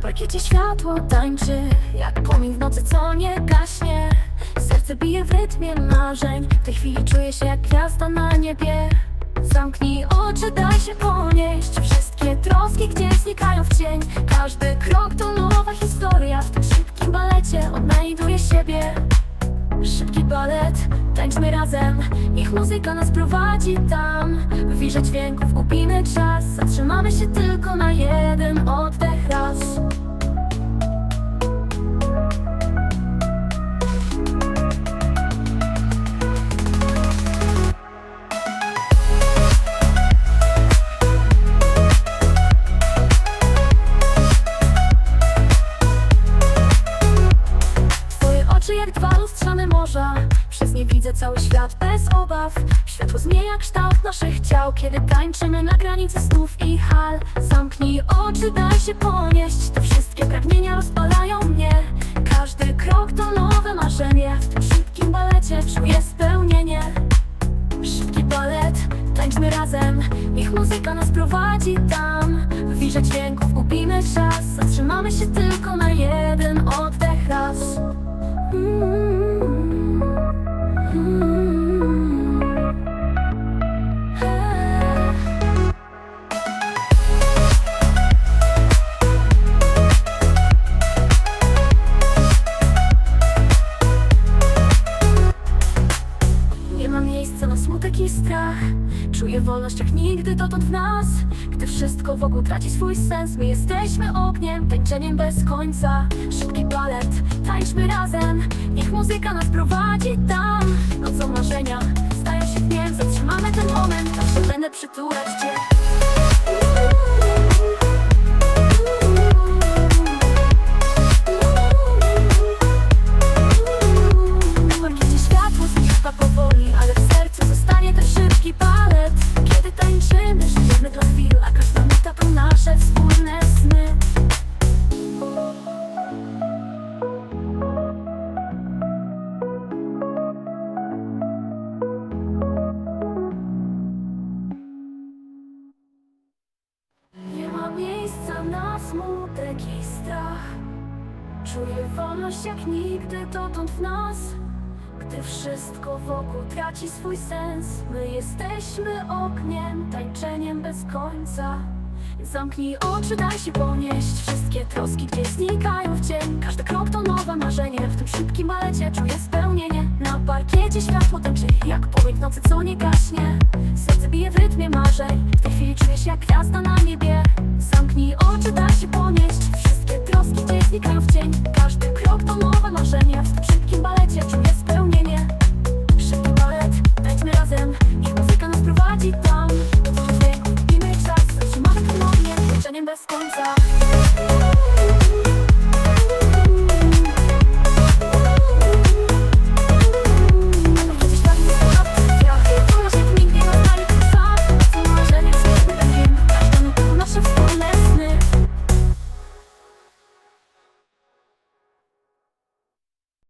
parkiecie światło tańczy Jak płomień w nocy, co nie gaśnie. Serce bije w rytmie marzeń W tej chwili czuję się jak gwiazda na niebie. Zamknij oczy, daj się ponieść. Wszystkie troski gdzieś znikają w cień. Każdy krok to nowa historia. W tym szybkim balecie odnajduję siebie. Szybki balet, tańczmy razem. Ich muzyka nas prowadzi tam. W wirze dźwięków gubimy czas. Zatrzymamy się tylko na jeden oddech. Raz. Twoje oczy jak dwa lustrzane morza Widzę cały świat bez obaw. Światło zmienia kształt naszych ciał. Kiedy tańczymy na granicy snów i hal Zamknij oczy, daj się ponieść. Te wszystkie pragnienia rozpalają mnie. Każdy krok to nowe marzenie. W tym szybkim balecie czuję spełnienie. Szybki balet, tańczmy razem. Ich muzyka nas prowadzi tam. W wirze dźwięków gubimy czas. Zatrzymamy się tylko na jeden oddech. Raz. Mm, smutek i strach. Czuję wolność jak nigdy dotąd w nas. Gdy wszystko wokół traci swój sens My jesteśmy ogniem, tańczeniem bez końca. Szybki balet, tańczmy razem. Niech muzyka nas prowadzi tam. Nocą marzenia stają się dniem Zatrzymamy ten moment, zawsze będę przytulać Cię żyjemy dla chwil, a każda nuta to nasze wspólne sny. Nie ma miejsca na smutek i strach. Czuję wolność jak nigdy dotąd w nas Gdy wszystko wokół traci swój sens My jesteśmy ogniem, tańczeniem bez końca. Zamknij oczy, daj się ponieść. Wszystkie troski gdzieś znikają w cień. Każdy krok to nowe marzenie. W tym szybkim balecie czuję spełnienie. Na parkiecie światło tańczy Jak w nocy, co nie gaśnie. Serce bije w rytmie marzeń. W tej chwili czuję się jak gwiazda na niebie. Zamknij oczy, daj się ponieść. Wszystkie troski gdzieś znikają w cień hands up.